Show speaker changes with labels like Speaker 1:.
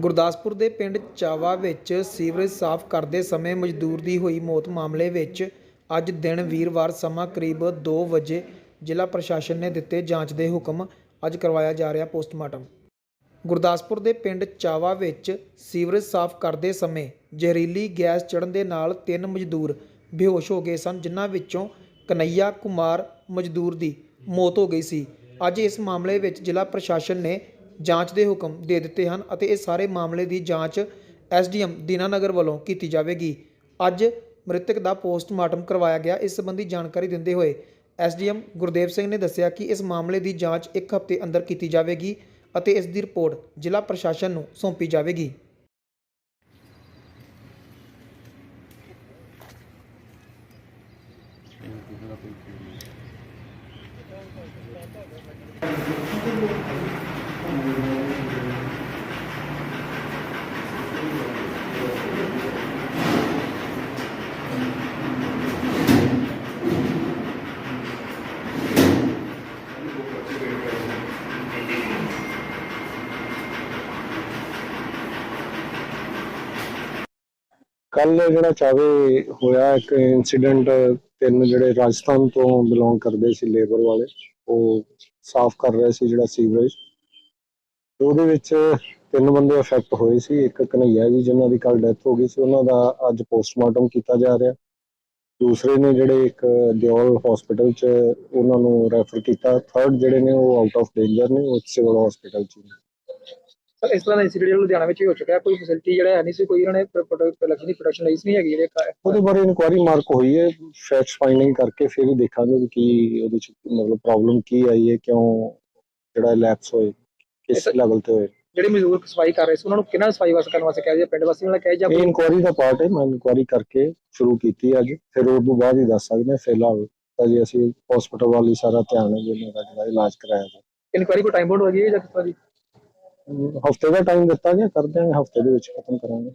Speaker 1: ਗੁਰਦਾਸਪੁਰ ਦੇ ਪਿੰਡ ਚਾਵਾ ਵਿੱਚ ਸੀਵਰੇਜ ਸਾਫ਼ ਕਰਦੇ ਸਮੇਂ ਮਜ਼ਦੂਰ ਦੀ ਹੋਈ ਮੌਤ ਮਾਮਲੇ ਵਿੱਚ ਅੱਜ ਦਿਨ ਵੀਰਵਾਰ ਸਮਾਂ ਕਰੀਬ 2 ਵਜੇ ਜ਼ਿਲ੍ਹਾ ਪ੍ਰਸ਼ਾਸਨ ਨੇ ਦਿੱਤੇ ਜਾਂਚ ਦੇ ਹੁਕਮ ਅੱਜ ਕਰਵਾਇਆ ਜਾ ਰਿਹਾ ਪੋਸਟਮਾਰਟਮ। ਗੁਰਦਾਸਪੁਰ ਦੇ ਪਿੰਡ ਚਾਵਾ ਵਿੱਚ ਸੀਵਰੇਜ ਸਾਫ਼ ਕਰਦੇ ਸਮੇਂ ਜ਼ਹਿਰੀਲੀ ਗੈਸ ਚੜਨ ਦੇ ਨਾਲ ਤਿੰਨ ਮਜ਼ਦੂਰ ਬੇਹੋਸ਼ ਹੋ ਗਏ ਸਨ, ਜਿਨ੍ਹਾਂ ਵਿੱਚੋਂ ਕਨਈਆ ਕੁਮਾਰ ਮਜ਼ਦੂਰ ਦੀ ਮੌਤ ਹੋ ਗਈ ਸੀ। ਅੱਜ ਇਸ ਮਾਮਲੇ ਵਿੱਚ ਜ਼ਿਲ੍ਹਾ ਪ੍ਰਸ਼ਾਸਨ ਨੇ ਜਾਂਚ ਦੇ ਹੁਕਮ ਦੇ ਦਿੱਤੇ ਹਨ ਅਤੇ ਇਹ ਸਾਰੇ ਮਾਮਲੇ ਦੀ ਜਾਂਚ ਐਸਡੀਐਮ ਦੀਨਾਨਗਰ ਵੱਲੋਂ ਕੀਤੀ ਜਾਵੇਗੀ। ਅੱਜ ਮ੍ਰਿਤਕ ਦਾ ਪੋਸਟਮਾਰਟਮ ਕਰਵਾਇਆ ਗਿਆ। ਇਸ ਸੰਬੰਧੀ ਜਾਣਕਾਰੀ ਦਿੰਦੇ ਹੋਏ ਐਸਡੀਐਮ ਗੁਰਦੇਵ ਸਿੰਘ ਨੇ ਦੱਸਿਆ ਕਿ ਇਸ ਮਾਮਲੇ ਦੀ ਜਾਂਚ ਇੱਕ ਹਫ਼ਤੇ ਅੰਦਰ ਕੀਤੀ ਜਾਵੇਗੀ ਅਤੇ ਇਸ ਦੀ ਰਿਪੋਰਟ ਜ਼ਿਲ੍ਹਾ ਪ੍ਰਸ਼ਾਸਨ ਨੂੰ ਸੌਂਪੀ ਜਾਵੇਗੀ।
Speaker 2: ਕੱਲ ਜਿਹੜਾ ਚਾਵੇ ਹੋਇਆ, ਇੱਕ ਇਨਸੀਡੈਂਟ ਤਿੰਨ ਜਿਹੜੇ ਰਾਜਸਥਾਨ ਤੋਂ ਬਿਲੋਂਗ ਕਰਦੇ ਸੀ ਲੇਬਰ ਵਾਲੇ, ਉਹ ਸਾਫ਼ ਕਰ ਰਹੇ ਸੀ ਜਿਹੜਾ ਸੀਵਰੇਜ। ਉਹਦੇ ਵਿੱਚ ਤਿੰਨ ਬੰਦੇ ਅਫੈਕਟ ਹੋਏ ਸੀ, ਇੱਕ ਕਨਈਆ ਜੀ, ਜਿਨ੍ਹਾਂ ਦੀ ਕੱਲ ਡੈਥ ਹੋ ਗਈ ਸੀ, ਉਹਨਾਂ ਦਾ ਅੱਜ ਪੋਸਟਮਾਰਟਮ ਕੀਤਾ ਜਾ ਰਿਹਾ। ਦੂਸਰੇ ਨੇ ਜਿਹੜੇ ਇੱਕ ਦਿਓਲ ਹਸਪੀਟਲ 'ਚ ਉਹਨਾਂ ਨੂੰ ਰੈਫਰ ਕੀਤਾ। ਥਰਡ ਜਿਹੜੇ ਨੇ ਉਹ ਆਊਟ ਆਫ ਡੇਂਜਰ ਨੇ, ਉਹ ਸਿਵਲ ਹਸਪੀਟਲ 'ਚ ਨੇ।
Speaker 1: ਸਰ ਇਸ ਤਰ੍ਹਾਂ ਦਾ ਇਨਸੀਡੈਂਟ ਲੁਧਿਆਣਾ ਵਿੱਚ ਹੀ ਹੋ ਚੁੱਕਾ ਹੈ ਕੋਈ ਫੈਸਿਲਿਟੀ ਜਿਹੜਾ ਹੈ ਨਹੀਂ ਸੀ ਕੋਈ ਇਹਨਾਂ ਨੇ ਪ੍ਰੋਡਕਟ ਦੀ ਪ੍ਰੋਡਕਸ਼ਨ ਲਈ ਨਹੀਂ ਹੈਗੀ ਜਿਹੜੇ
Speaker 2: ਉਹਦੇ ਬਾਰੇ ਇਨਕੁਆਇਰੀ ਮਾਰਕ ਹੋਈ ਹੈ ਫੈਕਟ ਫਾਈਂਡਿੰਗ ਕਰਕੇ ਫਿਰ ਹੀ ਦੇਖਾਂਗੇ ਵੀ ਕੀ ਉਹਦੇ ਚ ਮਤਲਬ ਪ੍ਰੋਬਲਮ ਕੀ ਆਈ ਹੈ ਕਿਉਂ ਜਿਹੜਾ ਲੈਪਸ ਹੋਏ ਕਿਸ ਲੈਵਲ ਤੇ ਹੋਏ।
Speaker 1: ਜਿਹੜੇ ਮਜ਼ਦੂਰ ਸਫ਼ਾਈ ਕਰ ਰਹੇ ਸੀ ਉਹਨਾਂ ਨੂੰ ਕਿਹਨਾਂ ਸਫ਼ਾਈ ਵਾਸਤੇ ਕਰਨ ਵਾਸਤੇ ਕਿਹਾ ਜਾਂ ਪਿੰਡ ਵਾਸੀਆਂ ਨਾਲ ਕਿਹਾ ਜਾਂ
Speaker 2: ਇਹ ਇਨਕੁਆਇਰੀ ਦਾ ਪਾਰਟ ਹੈ ਮੈਂ ਇਨਕੁਆਇਰੀ ਕਰਕੇ ਸ਼ੁਰੂ ਕੀਤੀ ਅੱਜ। ਫਿਰ ਉਹ ਤੋਂ ਬਾਅਦ ਹੀ ਦੱਸ ਸਕਦੇ ਹਾਂ ਫਿਲਹਾਲ ਤਾਂ ਜੀ ਅਸੀਂ ਹਸਪੀਟਲ ਵਾਲੀ ਸਾਰਾ ਧਿਆਨ ਹੈ ਜਿਹੜਾ ਇਲਾਜ ਕਰਾਇਆ ਜਾ
Speaker 1: ਇਨਕੁਆਇਰੀ ਕੋ ਟਾਈਮ ਬਾਉਂਡ ਹੋ ਗਈ ਹੈ ਜਾਂ ਕਿਸ ਤਰ੍ਹਾਂ ਦੀ?
Speaker 2: ਹਫ਼ਤੇ ਦਾ ਟਾਈਮ ਦਿੱਤਾ ਗਿਆ ਕਰਦੇ ਹਾਂ ਹਫ਼ਤੇ ਦੇ ਵਿੱਚ ਖਤਮ ਕਰਾਂਗੇ।